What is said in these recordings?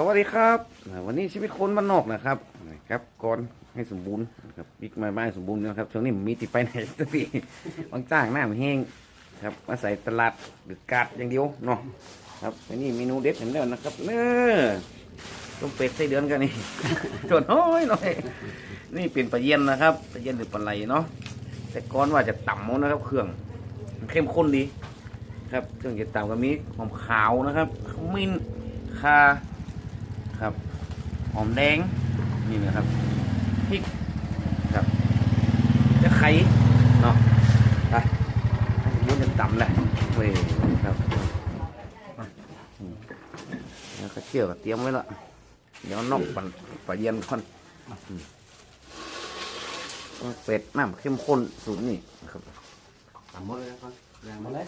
สวัสดีครับวันนี้ชีวิตคนบ้านนอกนะครับนะครับก่อนให้สมบูรณ์ครับบิ๊กไม้ไม้สมบูรณ์นะครับช่วงนี้มีติดไปไหนสักทีบางจ้างหน้ามันแห้งครับมาใส่ตลาดหรือกาดอย่างเดียวเนาะครับอันนี้เมนูเด็ดเห็นแล้วนะครับเนื้อต้มเป็ดไส้เดือนกันนี่ส่วนน้อยหน่อยนี่เป็นปลาเย็นนะครับปลาเย็นหรือปลาไหลเนาะแต่ก่อนว่าจะต่ำเอานะครับ เครื่องเข้มข้นดี ครับเครื่องจะต่ำก็มีหอมขาวนะครับขมิ้นคา ครับ หอมแดงนี่นะครับพริกครับจะไข่เนาะไปให้สมมุติจะต่ำแหละเว้ยครับอืมแล้วก็เชี่ยวก็เตรียมไว้และเดี๋ยวนอกปั่นปลาเย็นก่อนอืมเป็ดน้ำเข้มข้นสูตรนี่นะครับทำหมดเลยครับแรงหมดเลย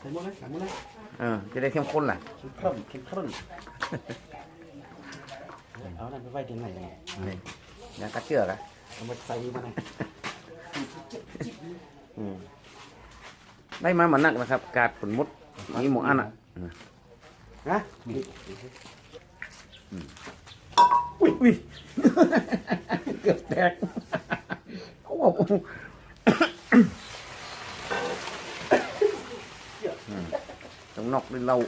ใส่หมดเลยใส่หมดเลยเออจะได้เข้มข้นแหละเข้มข้นเข้มข้น เอานั่นไปไว้ที่ไหนเนี่ยนี่แล้วก็เชื่อกะเอามาใส่มาเนี่ยอืมได้มาเหมือนนักนะครับ กาดผลมุดมีหมูอันอะฮะอุ้ยอุ้ยเกือบแตกโอ้โหอืมต้องนอกด้วยเหล้า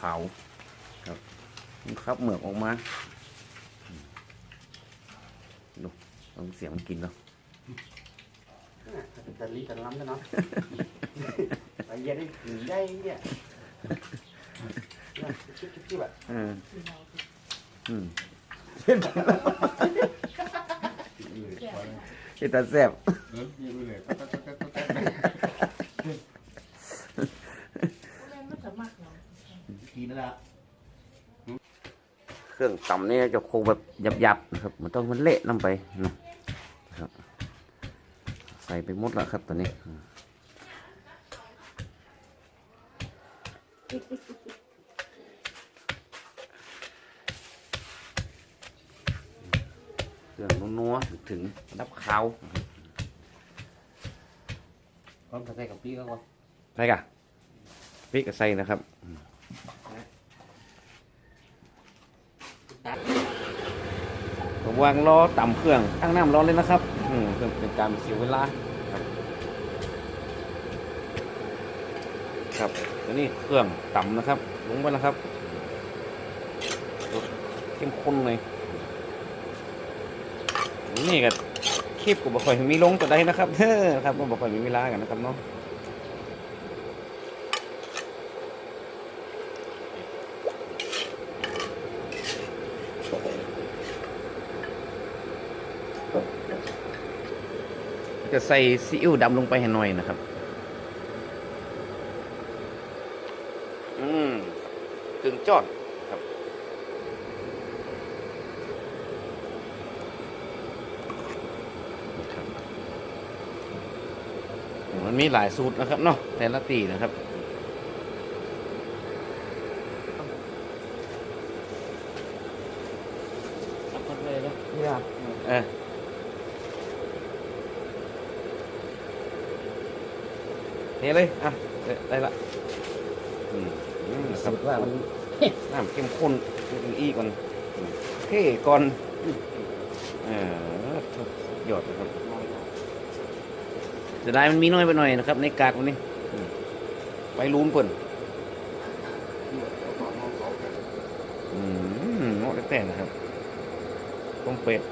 ขาวครับมันครับเหมือกออกมาอืมดู ต้องเสียงมันกินแล้วแต่ลีแต่ล้ำกันเนาะไปเย็นได้ถึงได้เนี่ยชิบชิบชิบแบบเอออืมเฮ็ดตาแซ่บกินแล้วเครื่องตำนี่จะโคงแบบหยับๆนะครับ มันต้องมันเละน้ำไปนะครับใส่ไปหมดแล้วครับตอนนี้อืมเครื่องนัวๆถึงระดับขาวพร้อมใส่กับพี่ก็ก่อนใช่กะพริกกับใส่นะครับผมวางล้อต่ำเครื่องตั้งน้ำร้อนเลยนะครับ อืมเพื่อเป็นการเสียเวลา ครับตัวนี้เครื่องต่ำนะครับ ลงไปแล้วครับเข้มข้นเลย นี่ก็คลิปกูบอกค่อยมีลงตัวใดนะครับเฮ้อครับบ่ค่อยมีเวลากันนะครับเนาะจะใส่ซีอิ๊วดำลงไปให้หน่อยนะครับ อืมถึง จอดครับมันมีหลายสูตรนะครับเนาะแต่ละตีนะครับทำคนเลยแล้วนี่ละเออเทเลย อะ ได้ได้ละอืมอืมนะครับ ว่ามันน้ำเข้มข้นอีก่อนเท่ก่อนเออยอดนะครับจะได้มันมีน้อยไปหน่อยนะครับ ในกากวันนี้ไปลุ้นเพิ่นอืมเหมาะแต่นะครับต้มเป็ด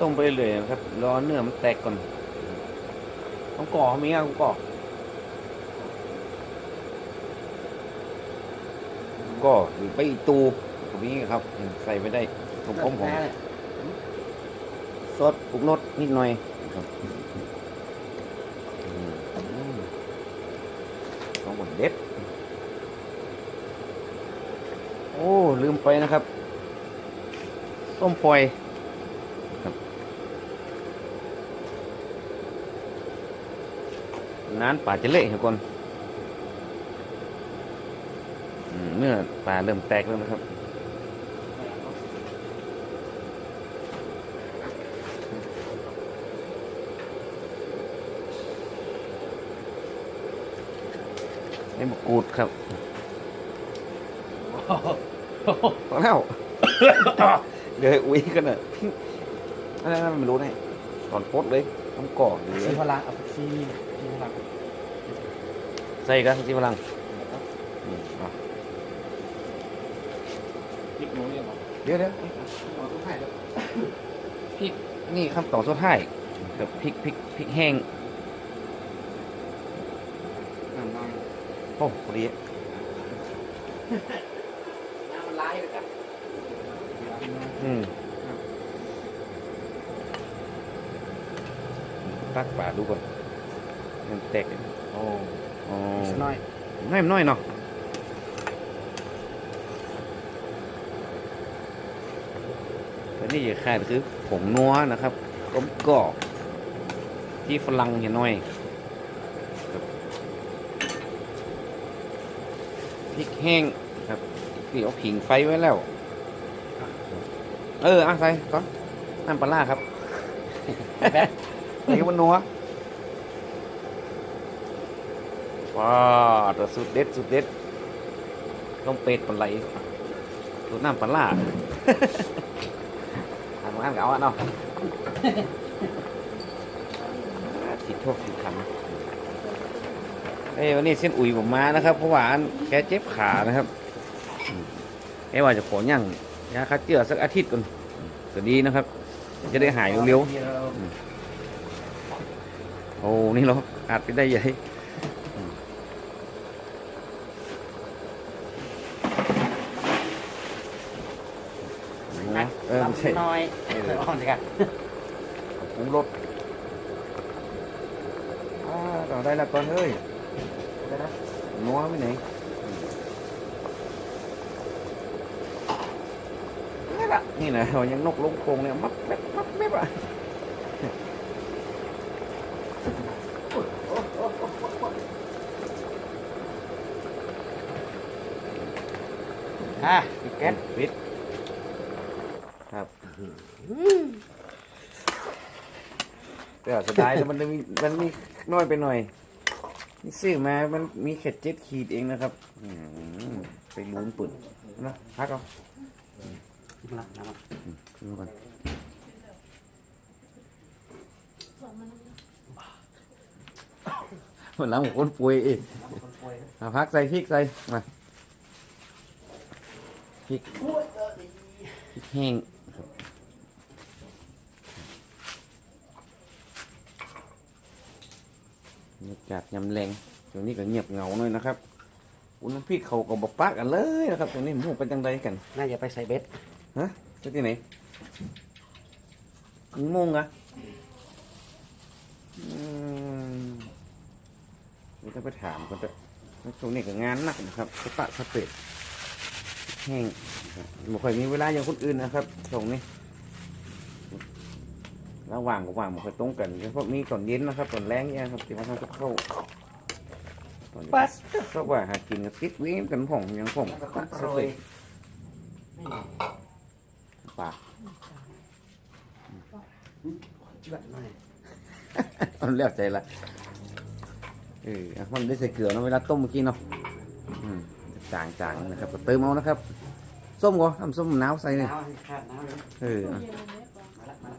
ต้มไปเรื่อยๆนะครับรอเนื้อมันแตกก่อน ต้องก่อมีอะต้องก่อก่อหรือไปอีตูตรงนี้ครับอืมใส่ไปได้ผมผมผมซดปรุงรสนิดหน่อยครับอืมอืมต้องหมดเด็ด โอ้ ลืมไปนะครับ ส้มปล่อยครับ นานป่าจะเละครับก่อนอืมเนื้อปลาเริ่มแตกแล้วนะครับใส่มะกรูดครับพอแล้วเดี๋ยวให้อุ้ยกันน่ะอะไรนะไม่รู้ไงตอนโพดเลยต้องก่อหรือซีพลังเอาซี ซีพลังใส่กันที่พลังอืมเอาพริกหนูเนี่ยหรอเดี๋ยวเดี๋ยวเอาทุกไข่เลยพริกนี่ขั้นตอนสุดท้ายกับพริกพริกพริกแห้งน้ำน้อยโอ้พอดีน้ำมันร้ายเลยจ้ะอืมตักปลาดูก่อน มันแตกโอ้โอ้สักหน่อยน้อยน้อยเนาะแต่นี่ค่ายคือผงนัวนะครับกลมกรอบที่ฝรั่งเห็นหน่อยครับพริกแห้งครับที่เอาผิงไฟไว้แล้ว เอออะใส่ก่อนน้ำปลาร้าครับ แบบใส่กับบนนัว ว้าแต่สุดเด็ดสุดเด็ดต้มเป็ดปลาไหลสูตรน้ำปลาร้าทำงานเก่าอะเนาะผิดโทษผิดคำเอ้วันนี้เส้นอุ่ยผมมานะครับ เพราะว่าแกเจ็บขานะครับอืมแกว่าจะขอย่างยาคัดเจือสักอาทิตย์ก่อนก็ดีนะครับ จะได้หายเร็วๆโอ้นี่เราอัดไปได้ใหญ่อืมนะ เออไม่ใช่ น้อยเออ อ่อนสิครับปรุงรสอ่าต่อได้แล้วก่อนเฮ้ยได้แล้วนัวไปไหนอืมนี่ละนี่นะเรายังนกลงโครงเนี่ยมักแมบมักแมบอะอะปิดแก๊สปิดครับ แต่เสยดายแล้วมันมีมันมีน้อยไปหน่อยนี่ซื้อมามันมีแค่เจ็ดขีดเองนะครับอไปลุ้นปุ่นนะพักเอาพลังน้ำมันดูก่อนวันหลังคนป่วยเองเอาพักใส่พริกใส่มาพริกพริกแห้ง รับบรรยากาศยำแรงตรงนี้ก็เงียบเหงาหน่อยนะครับอุ้น้ำพริกเขาก็บอกปากกันเลยนะครับตรงนี้หมูเป็นจังไดกันน่าจะไปใส่เบ็ดฮะไปที่ไหนถึงโมงอะอืมเดี๋ยวจะไปถามกันแต่ช่วงนี้ก็งานหนักนะครับสปะสเปดแห้งนะครับไม่ค่อยมีเวลาอย่างคนอื่นนะครับช่วงนี้ ระหว่างกับว่างมันค่อยตรงกันเฉพาะมีตอนเย็นนะครับตอนแรงเนี่ยครับที่มาทำกับข้าวตอนเย็นปัสเพราะว่าหากินกับติดวิ่งกันผ่องยังผ่องสปะสเปดปากเจือดหน่อยมันเลี้ยวใจละเอออะมันได้ใส่เกลือเนาะเวลาต้มเมื่อกี้เนาะอืมจางจางๆนะครับก็เติมเอานะครับ ส้มก็ทำส้มมะนาวใส่เลยน้ำขาดน้ำเลยเอออะ มาละมาละ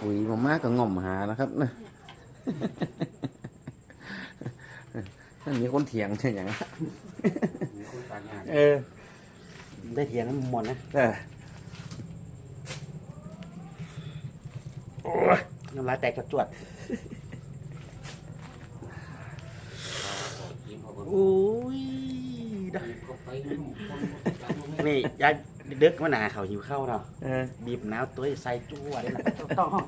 ปุ๋ยมาม่าก็ง่อมหานะครับนะนั่นมีคนเถียงใช่อย่างนั้นมีคนต่างงานเออ ได้เทียนน้ำมนต์นะเออน้ำลายแตกจวดๆอุ้ยได้นี่ยาย ดึกมาหนาเขาหิวข้าวเนาะเออบีบน้ำตัวใส่จั่วได้นะต้องห้อง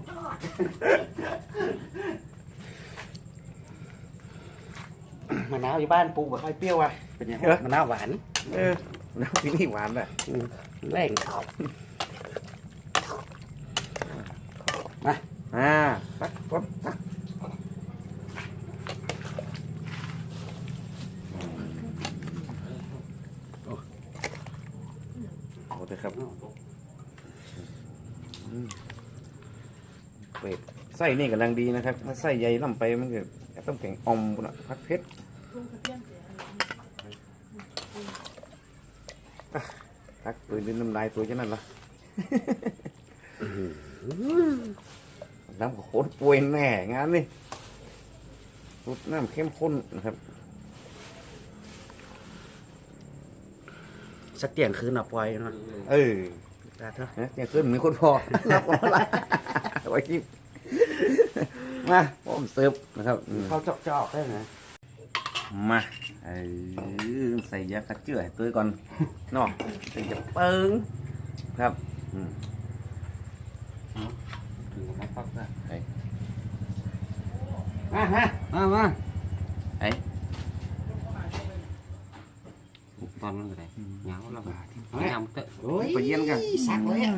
มะนาวอยู่บ้านปลูกแบบค่อยเปรี้ยวอะเป็นยังไงมะนาวหวานเออน้ำที่นี่หวานอะแรงอ่าปักปักปักโอ้เถ ครับอืมเปิดไส้นี่กำลังดีนะครับ ถ้าไส้ใหญ่ล่ำไปมันก็ต้องแข็งอมปุ่นอะพัดเพชรพักปืนดินน้ำลายตัวเช่นนั้นละน้ำก็โคตรป่วยแน่งานนี่รดน้ำเข้มข้นนะครับ สักเตียงคืนเอาปล่อยเนาะเออได้เถอะนะเนี่ยขึ้นมีคนพอรับออนไลน์ไว้คลิปมาผมเสิร์ฟนะครับอืมเขาจอกๆได้นะมาเออใส่ยาคัดเจือให้ตัวก่อนเนาะใส่ยาเปิงครับอืมถึงมาฟักได้ไอ้มาฮะมามาไอ้ ตอนนั้นก็ได้เหงาแล้วก็เอายำเตอะโอ้ยไปเยี่ยมกันสักเลยอะ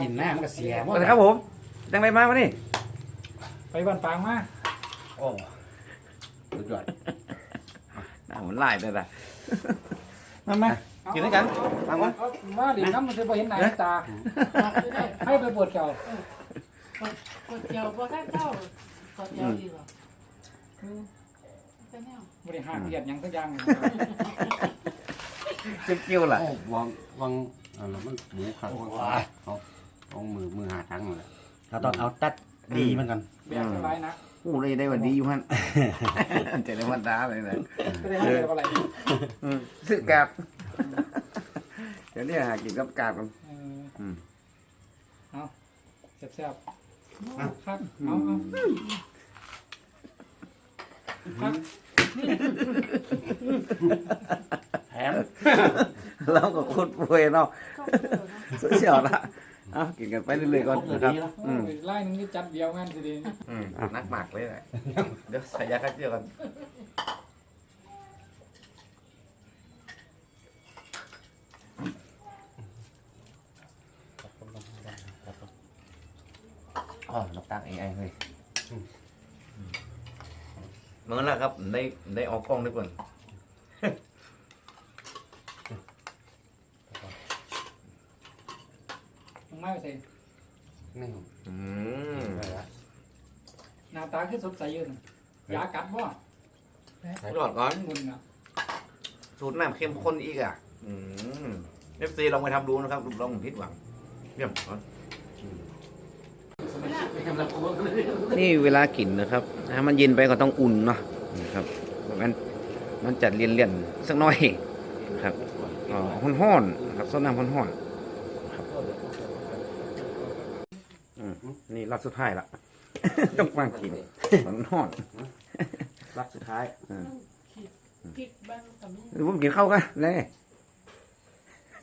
กินหน้ามันก็เสียหมสดวัสดีครับผมจังไรมาวันนี้ไปบ้านปางมาโอ้สุดยอดหน้าเหมือนลายเลยนะมามากินด้วยกันมามาเอามาดิน้ำมันจะไปเห็นหน้าเห็นตาให้ไปปวดเก่ากดเจียวพอท่านเข้ากดเจียวดีกว่า เป็นแนวบริหารเกียดหยังสักอย่างเกี่ยวๆล่ะโอ้วางวางอะไรมันหมูครับเขาเอามือมือหาทั้งเลยเราต้องเอาตัดดีมันกันแบกอะไรนะอู้เลยได้วันดีอยู่ฮันจะได้วันดาเลยนะก็ได้ให้อะไรอืมซื้อกาบเดี๋ยวนี้หากินกับกาบกันเอออืมเอาแซ่บๆเอาครับเอาเอาครับ แถมเราก็โคตรป่วยเนาะก็เจอนะสุดยอดละเอากินกันไปเรื่อยๆก่อนนะครับ โอ้ยไล่นึงนี่จัดเดียวงานสิดีอืมนักหมากเลยแหละเดี๋ยวใส่ยาฆ่าเชื้อกันอ๋อน้ำตาลเองไอ้เฮ้ย เมื่อแล้วครับได้ได้ออกกล้องด้วยก่อนมึงไม่ใส่นี่อืมหน้าตาคือสดใสอยู่นะยากัดบ่ยอดก่อนคุณนะสูตรน้ำเข้มข้นอีกอะ อืมเอฟซีลองไปทำดูนะครับดูลองผิดหวังเยี่ยมก่อน นี่เวลากินนะครับถ้ามันเย็นไปก็ต้องอุ่นเนาะนะครับมันมันจัดเลียนเลียนๆสักหน่อยครับอ๋อห้อนๆครับส้นน้ำห้อนๆครับอืมนี่รอบสุดท้ายละต้องฟังกินห้อนรักสุดท้ายคิดบ้างกับนี้ๆผมกินข้าวกันเลย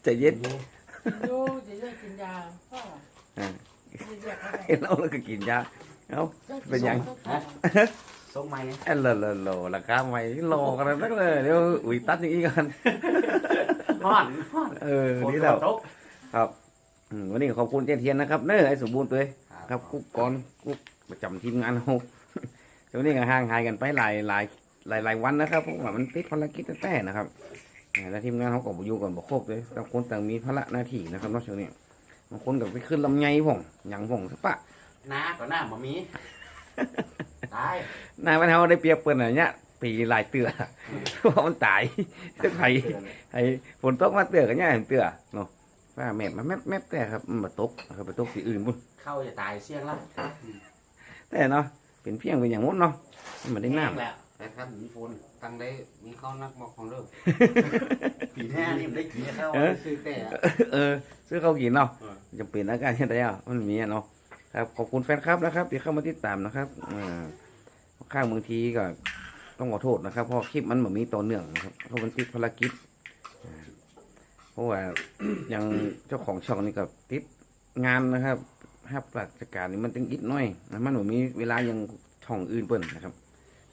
ใจเย็นดูจะได้กินยาพ่ออ่า เรียกอะไรเห็นเราแล้วก็กินยาเอ้าเป็นยังส่งไม้เออโลโลโลราคาไม่โลกันนักเลยเดี๋ยวอุ้ยตัดอย่างนี้กันร้อนเออนี่แล้วครับอืมวันนี้ขอบคุณเจนเทียนนะครับเน้อไอ้สมบูรณ์ตัวเองครับกุ๊กก่อนกุ๊กประจำทีมงานเราช่วงนี้ก็ห่างหายกันไปหลายหลายหลายหลายวันนะครับเพราะว่ามันติดภารกิจแต่ๆนะครับอ่าแล้วทีมงานเขาก็บอยู่ก่อนบ่ครบเลยต่างคนต่างมีภาระหน้าที่นะครับเนอกช่วงนี้ บางคนก็ไปขึ้นลำไยพ่องหยังพ่องสปะน้าก็หน้าบ่มีตายนายวันเขาได้เปรียบเปิ้นอะไรเนี้ยปีหลายเตือเพราะมันตายไห้ไห้ฝนตกมาเตือกันเนี่ยเตือเนาะว่าแม่มาแม่แม่แต่ครับมันมาตกนะครับไปตกที่อื่นบุญเข้าจะตายเสี่ยงแล้วแต่เนาะเป็นเพียงเป็นอย่างมุดเนาะมันไม่ได้น้แหละ แต่ถ้ามีฝนตั้งได้มีเข้านักบอกของเริ่มปีหน้านี่มันได้กี่เข้าซื้อแต่ำเออ ซื้อเขาวกินเนาะเออจำเป็นอาการยังไงอะมันมีอะเนาะครับขอบคุณแฟนคลับนะครับที่เข้ามาติดตามนะครับอ่าข้างบางทีก็ต้องขอโทษนะครับเพราะคลิปมันแบบมีต่อเนื่องนะครับเพราะมันติดภารกิจอ่าเพราะว่าอย่างเจ้าของช่องนี่ก็ติดงานนะครับฮับราชการนี่มันตึงอิดหน้อยนะมันแบบมีเวลายังช่องอื่นเปิ่นนะครับ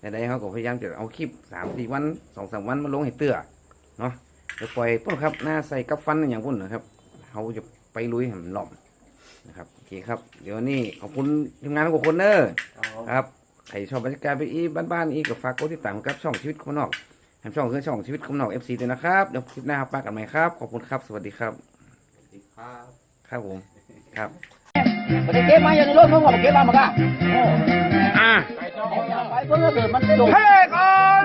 แต่ใดเขาก็พยายามจะเอาคลิปสามสี่วันสองสามวันมาลงให้เตื้อเนาะเดี๋ยวปล่อยพุ่นครับหน้าใส่กับฟันอย่างพุ่นนะครับเขาจะไปลุยให้มันหล่อมนะครับโอเคครับ เดี๋ยวนี้ขอบคุณทีมงานทุกคนเนอะครับใครชอบบรรยากาศไปอีบ้านๆอีก็ฝากกดติดตามกับช่องชีวิตคนนอกแถมช่องคือช่องชีวิตคนนอกเอฟซีด้วยนะครับเดี๋ยวคลิปหน้าครับปากันใหม่ครับขอบคุณครับ สวัสดีครับครับครับผมครับเมันจะเก็บมาอย่างนี้รถมึงบอกเก็บมามาก้าโอ้อะไปเพิ่งก็เกิดมันโดดเฮ้ก่อน